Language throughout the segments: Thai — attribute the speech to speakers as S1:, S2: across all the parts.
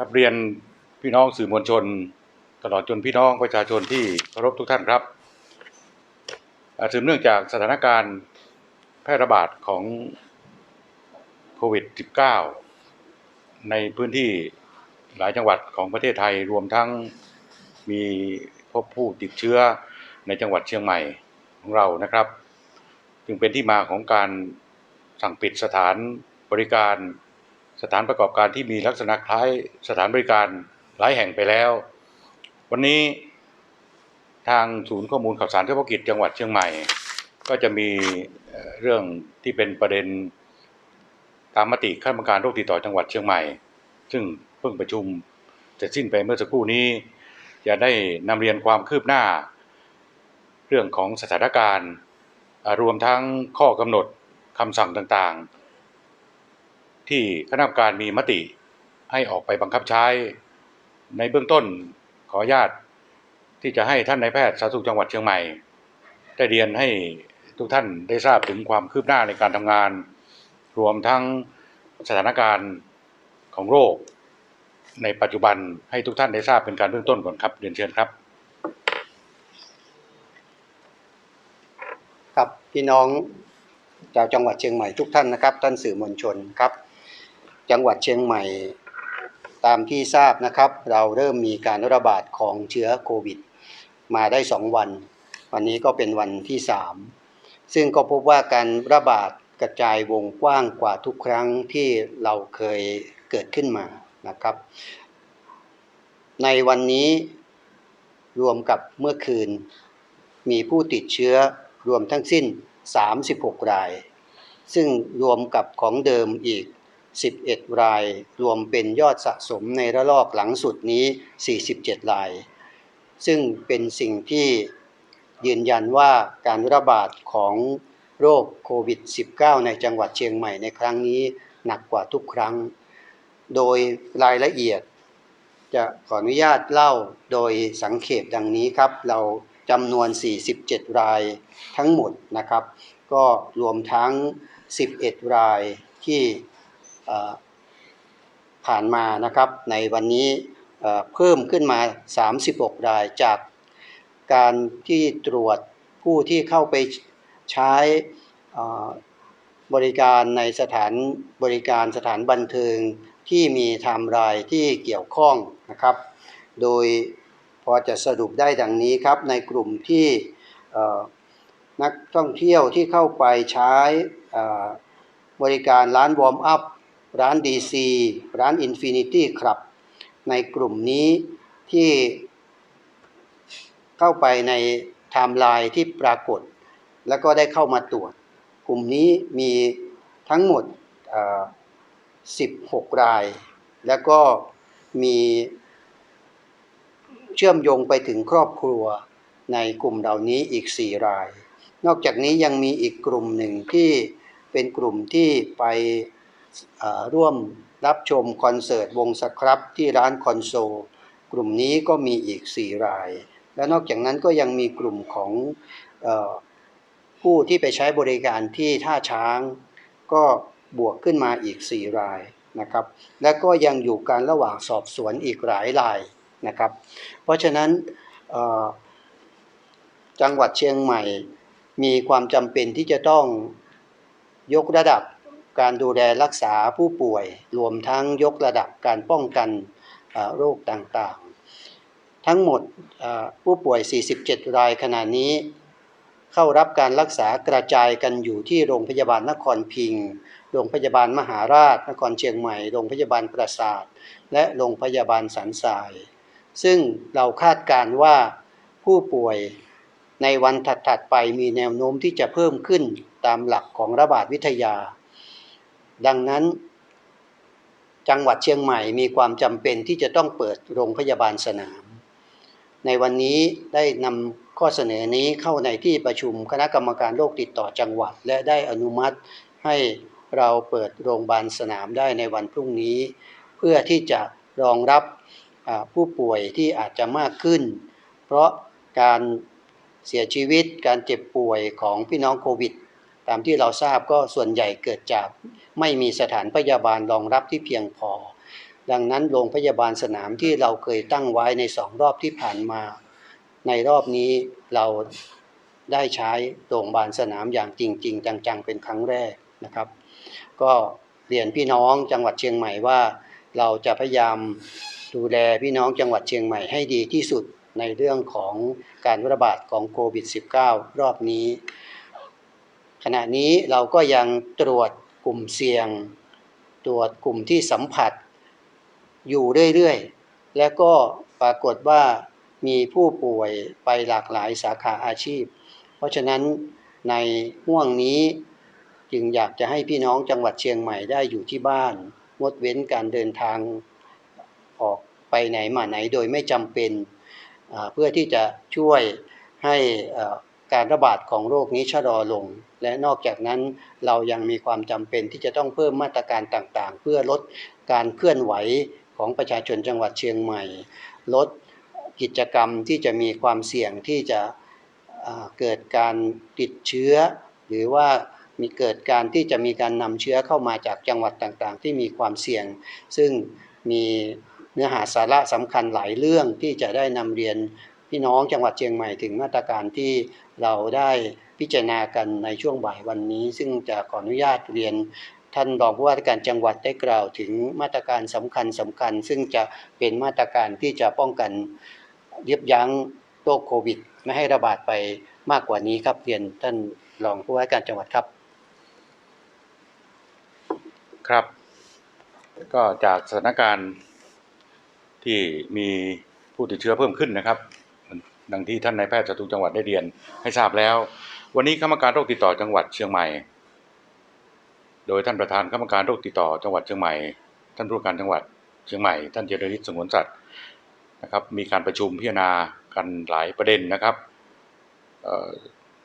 S1: ครับเรียนพี่น้องสื่อมวลชน ตลอดจนพี่น้องประชาชนที่เคารพทุกท่านครับอ่าสืบเนื่องจากสถานการณ์แพร่ระบาดของโควิด -19 ในพื้นที่หลายจังหวัดของประเทศไทยรวมทั้งมีพบผู้ติดเชื้อในจังหวัดเชียงใหม่ของเรานะครับ จึงเป็นที่มาของการสั่งปิดสถานบริการ สถานประกอบการที่มีลักษณะคล้ายสถานบริการหลายแห่งไปแล้ว วันนี้ทางศูนย์ข้อมูลข่าวสารเฉพาะกิจจังหวัดเชียงใหม่ ก็จะมีเรื่องที่เป็นประเด็นตามมติคณะกรรมการโรคติดต่อจังหวัดเชียงใหม่ ซึ่งเพิ่งประชุมเสร็จสิ้นไปเมื่อสักครู่นี้ จะได้นำเรียนความคืบหน้า เรื่องของสถานการณ์ รวมทั้งข้อกำหนดคำสั่งต่างๆ ที่คณะกรรมการมีมติให้ออกไปบังคับใช้ ในเบื้องต้นขออนุญาตที่จะให้ท่านนายแพทย์สาธารณสุขจังหวัดเชียงใหม่ ได้เรียนให้ทุกท่านได้ทราบถึงความคืบหน้าในการทำงาน รวมทั้งสถานการณ์ของโรค ในปัจจุบันให้ทุกท่านได้ทราบเป็นการเบื้องต้นก่อนครับเรียนเชิญครับ
S2: ครับพี่น้องชาวจังหวัดเชียงใหม่ทุกท่านนะครับ ท่านสื่อมวลชนครับ จังหวัดเชียงใหม่ตามที่ทราบนะครับ เราเริ่มมีการระบาดของเชื้อโควิด มาได้ 2 วัน วันนี้ก็เป็นวันที่ 3 ซึ่งก็พบว่าการระบาดกระจายวงกว้างกว่าทุกครั้งที่เราเคยเกิดขึ้นมานะครับ ในวันนี้รวมกับเมื่อคืน มีผู้ติดเชื้อรวมทั้งสิ้น 36 ราย ซึ่งรวมกับของเดิมอีก 11 ราย รวมเป็นยอดสะสมในระลอกหลังสุดนี้ 47 ราย ซึ่งเป็นสิ่งที่ยืนยันว่าการระบาดของโรคโควิด -19 ในจังหวัดเชียงใหม่ในครั้งนี้หนักกว่าทุกครั้ง โดยรายละเอียด จะขออนุญาตเล่าโดยสังเขปดังนี้ครับ เราจำนวน 47 รายทั้งหมดนะครับ ก็รวมทั้ง 11 รายที่ ผ่านมานะครับในวันนี้เพิ่มขึ้นมา 36 รายจากการที่ตรวจผู้ที่เข้าไปใช้บริการในสถานบริการสถานบันเทิงที่มีไทม์ไลน์ที่เกี่ยวข้องนะครับ โดยพอจะสรุปได้ดังนี้ครับในกลุ่มที่นักท่องเที่ยวที่เข้าไปใช้บริการร้านวอร์มอัพ ร้าน DC ร้าน Infinity Club ในกลุ่มนี้ที่เข้าไปในไทม์ไลน์ที่ปรากฏ แล้วก็ได้เข้ามาตรวจ กลุ่มนี้มีทั้งหมด 16 ราย แล้วก็มีเชื่อมโยงไปถึงครอบครัวในกลุ่มเหล่านี้อีก 4 ราย นอกจากนี้ยังมีอีกกลุ่มหนึ่งที่เป็นกลุ่มที่ไป ร่วมรับชมคอนเสิร์ตวงสครับที่ร้านคอนโซลกลุ่มนี้ก็มีอีก 4 ราย และนอกจากนั้นก็ยังมีกลุ่มของออผู้ที่ไปใช้บริการที่ท่าช้าง ก็บวกขึ้นมาอีก 4 รายนะครับ และก็ยังอยู่การระหว่างสอบสวนอีกหลายรายนะครับ เพราะฉะนั้นจังหวัดเชียงใหม่มีความจำเป็นที่จะต้องยกระดับ การดูแลรักษาผู้ป่วย รวมทั้งยกระดับการป้องกันโรคต่างๆ ทั้งหมดผู้ป่วย 47 รายขณะนี้ เข้ารับการรักษากระจายกันอยู่ที่โรงพยาบาลนครพิงค์โรงพยาบาลมหาราช นครเชียงใหม่ โรงพยาบาลปราสาท และโรงพยาบาลสันทราย ซึ่งเราคาดการณ์ว่าผู้ป่วยในวันถัดๆไปมีแนวโน้มที่จะเพิ่มขึ้นตามหลักของระบาดวิทยา ดังนั้น จังหวัดเชียงใหม่มีความจำเป็นที่จะต้องเปิดโรงพยาบาลสนาม ในวันนี้ได้นำข้อเสนอนี้เข้าในที่ประชุมคณะกรรมการโรคติดต่อจังหวัด และได้อนุมัติให้เราเปิดโรงพยาบาลสนามได้ในวันพรุ่งนี้ เพื่อที่จะรองรับผู้ป่วยที่อาจจะมากขึ้น เพราะการเสียชีวิตการเจ็บป่วยของพี่น้องโควิด ตามที่เราทราบก็ส่วนใหญ่เกิดจากไม่มีสถานพยาบาลรองรับที่เพียงพอ ดังนั้นโรงพยาบาลสนามที่เราเคยตั้งไว้ในสองรอบที่ผ่านมา ในรอบนี้เราได้ใช้โรงพยาบาลสนามอย่างจริง ๆ จังๆ เป็นครั้งแรกนะครับ ก็เรียนพี่น้องจังหวัดเชียงใหม่ว่า เราจะพยายามดูแลพี่น้องจังหวัดเชียงใหม่ให้ดีที่สุดในเรื่องของการระบาดของโควิด -19 รอบนี้ ขณะนี้เราก็ยังตรวจกลุ่มเสี่ยง ตรวจกลุ่มที่สัมผัส อยู่เรื่อยๆ และก็ปรากฏว่ามีผู้ป่วยไปหลากหลายสาขาอาชีพ เพราะฉะนั้นในห่วงนี้จึงอยากจะให้พี่น้องจังหวัดเชียงใหม่ได้อยู่ที่บ้าน งดเว้นการเดินทางออกไปไหนมาไหนโดยไม่จำเป็น เพื่อที่จะช่วยให้อ่อ การระบาดของโรคนี้ชะลอลง และนอกจากนั้นเรายังมีความจำเป็นที่จะต้องเพิ่มมาตรการต่างๆ เพื่อลดการเคลื่อนไหวของประชาชนจังหวัดเชียงใหม่ ลดกิจกรรมที่จะมีความเสี่ยงที่จะเกิดการติดเชื้อ หรือว่ามีเกิดการที่จะมีการนำเชื้อเข้ามาจากจังหวัดต่างๆ ที่มีความเสี่ยง ซึ่งมีเนื้อหาสาระสำคัญหลายเรื่องที่จะได้นำเรียน พี่น้องจังหวัดเชียงใหม่ถึงมาตรการที่เราได้พิจารณากันในช่วงบ่ายวันนี้ ซึ่งจะขออนุญาตเรียนท่านรองผู้ว่าราชการจังหวัดได้กล่าวถึงมาตรการสำคัญสำคัญ ซึ่งจะเป็นมาตรการที่จะป้องกันยับยั้งโรคโควิด ไม่ให้ระบาดไปมากกว่านี้ครับเรียนท่านรองผู้ว่าการจังหวัดครับ
S1: ครับ ก็จากสถานการณ์ที่มีผู้ติดเชื้อเพิ่มขึ้นนะครับ ดังที่ท่านนายแพทย์จตุจังหวัดได้เรียนให้ทราบแล้ว วันนี้คณะกรรมการโรคติดต่อจังหวัดเชียงใหม่ โดยท่านประธานคณะกรรมการโรคติดต่อจังหวัดเชียงใหม่ ท่านผู้การจังหวัดเชียงใหม่ ท่านเจริญฤทธิ์สงวนสัตว์นะครับ มีการประชุมพิจารณากันหลายประเด็นนะครับ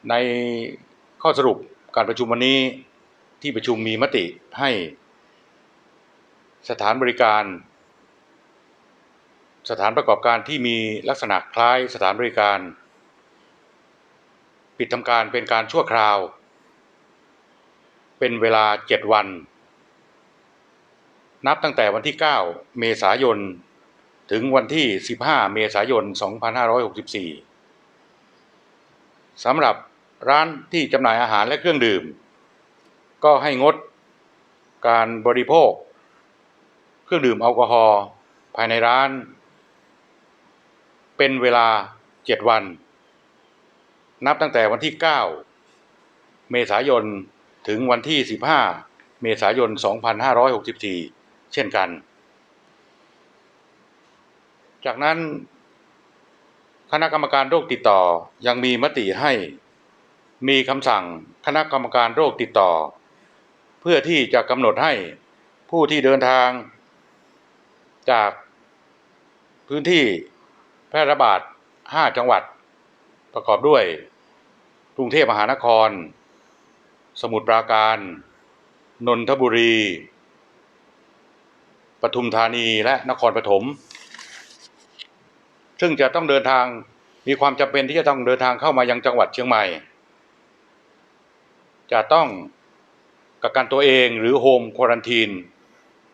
S1: ในข้อสรุปการประชุมวันนี้ที่ประชุมมีมติให้สถานบริการ สถานประกอบการที่มีลักษณะคล้ายสถานบริการ ปิดทำการเป็นการชั่วคราว เป็นเวลา 7 วัน นับตั้งแต่วันที่ 9 เมษายน ถึงวันที่ 15 เมษายน 2564 สำหรับร้านที่จำหน่ายอาหารและเครื่องดื่ม ก็ให้งดการบริโภค เครื่องดื่มแอลกอฮอล์ภายในร้าน เป็นเวลา7วัน นับตั้งแต่วันที่ 9 เมษายนถึงวันที่ 15 เมษายน 2564 เช่นกัน จากนั้น คณะกรรมการโรคติดต่อยังมีมติให้ มีคำสั่งคณะกรรมการโรคติดต่อ เพื่อที่จะกำหนดให้ผู้ที่เดินทาง จากพื้นที่ แพร่ระบาด 5 จังหวัด ประกอบด้วย กรุงเทพมหานคร สมุทรปราการ นนทบุรี ปทุมธานีและนครปฐม ซึ่งจะต้องเดินทางมีความจำเป็นที่จะต้องเดินทางเข้ามายังจังหวัดเชียงใหม่ จะต้องกักกันตัวเองหรือโฮมควอรันทีน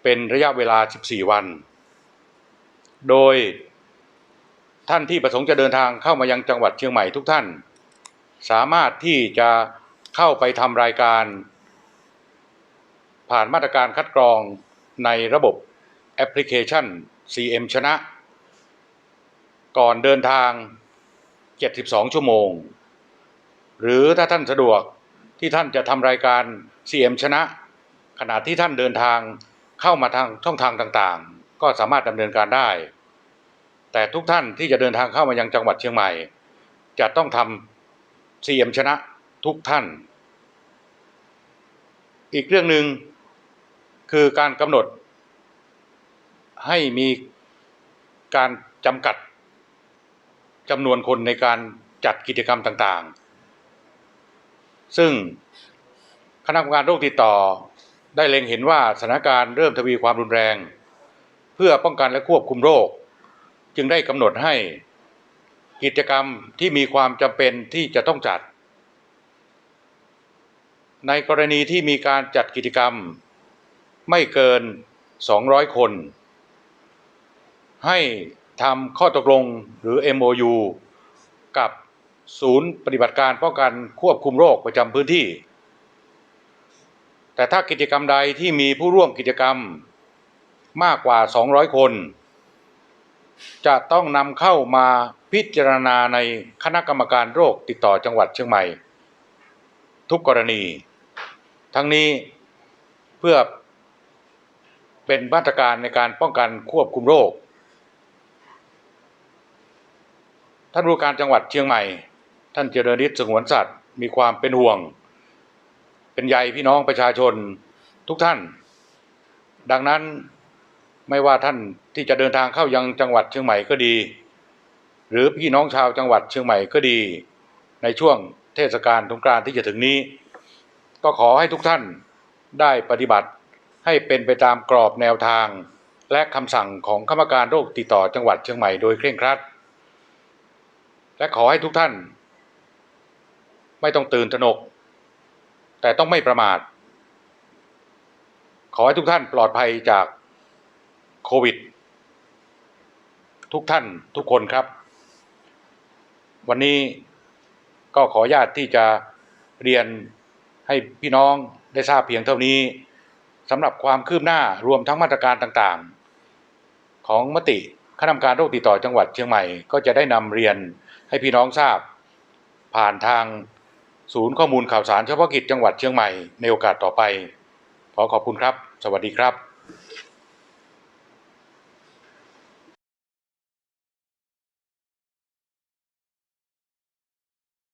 S1: เป็นระยะเวลา 14 วัน โดย ท่านที่ประสงค์จะเดินทางเข้ามายังจังหวัดเชียงใหม่ทุกท่าน สามารถที่จะเข้าไปทำรายการ ผ่านมาตรการคัดกรองในระบบแอปพลิเคชัน CM ชนะ ก่อนเดินทาง 72 ชั่วโมง หรือถ้าท่านสะดวกที่ท่านจะทำรายการ CM ชนะ ขณะที่ท่านเดินทางเข้ามาทางช่องทางต่างๆ ก็สามารถดำเนินการได้ แต่ทุกท่านที่จะเดินทางเข้ามายังจังหวัดเชียงใหม่ จะต้องทำ CM ชนะทุกท่าน อีกเรื่องหนึ่งคือการกำหนด ให้มีการจำกัดจำนวนคนในการจัดกิจกรรมต่างๆ ซึ่งคณะกรรมการโรคติดต่อได้เล็งเห็นว่าสถานการณ์เริ่มทวีความรุนแรง เพื่อป้องกันและควบคุมโรค จึงได้กำหนดให้กิจกรรมที่มีความจำเป็นที่จะต้องจัด ในกรณีที่มีการจัดกิจกรรม ไม่เกิน 200 คน ให้ทำข้อตกลงหรือ MOU กับศูนย์ปฏิบัติการป้องกันควบคุมโรคประจำพื้นที่ แต่ถ้ากิจกรรมใดที่มีผู้ร่วมกิจกรรมมากกว่า 200 คน จะต้องนำเข้ามาพิจารณาในคณะกรรมการโรคติดต่อจังหวัดเชียงใหม่ ทุกกรณี ทั้งนี้เพื่อเป็นมาตรการในการป้องกันควบคุมโรค ท่านผู้การจังหวัดเชียงใหม่ ท่านเจริญฤทธิ์สงวนสัตว์มีความเป็นห่วง เป็นใยพี่น้องประชาชนทุกท่าน ดังนั้น ไม่ว่าท่านที่จะเดินทางเข้ายังจังหวัดเชียงใหม่ก็ดี หรือพี่น้องชาวจังหวัดเชียงใหม่ก็ดี ในช่วงเทศกาลสงกรานต์ที่จะถึงนี้ ก็ขอให้ทุกท่านได้ปฏิบัติให้เป็นไปตามกรอบแนวทาง และคำสั่งของคณะกรรมการโรคติดต่อจังหวัดเชียงใหม่โดยเคร่งครัด และขอให้ทุกท่าน ไม่ต้องตื่นตระหนก แต่ต้องไม่ประมาท ขอให้ทุกท่านปลอดภัยจาก โควิด ทุกท่านทุกคนครับ วันนี้ก็ขออนุญาตที่จะเรียนให้พี่น้องได้ทราบเพียงเท่านี้สำหรับความคืบหน้ารวมทั้งมาตรการต่างๆ ของมติคณะกรรมการโรคติดต่อจังหวัดเชียงใหม่ก็จะได้นำเรียนให้พี่น้องทราบ ผ่านทางศูนย์ข้อมูลข่าวสารเฉพาะกิจจังหวัดเชียงใหม่ในโอกาสต่อไป ขอขอบคุณครับ สวัสดีครับ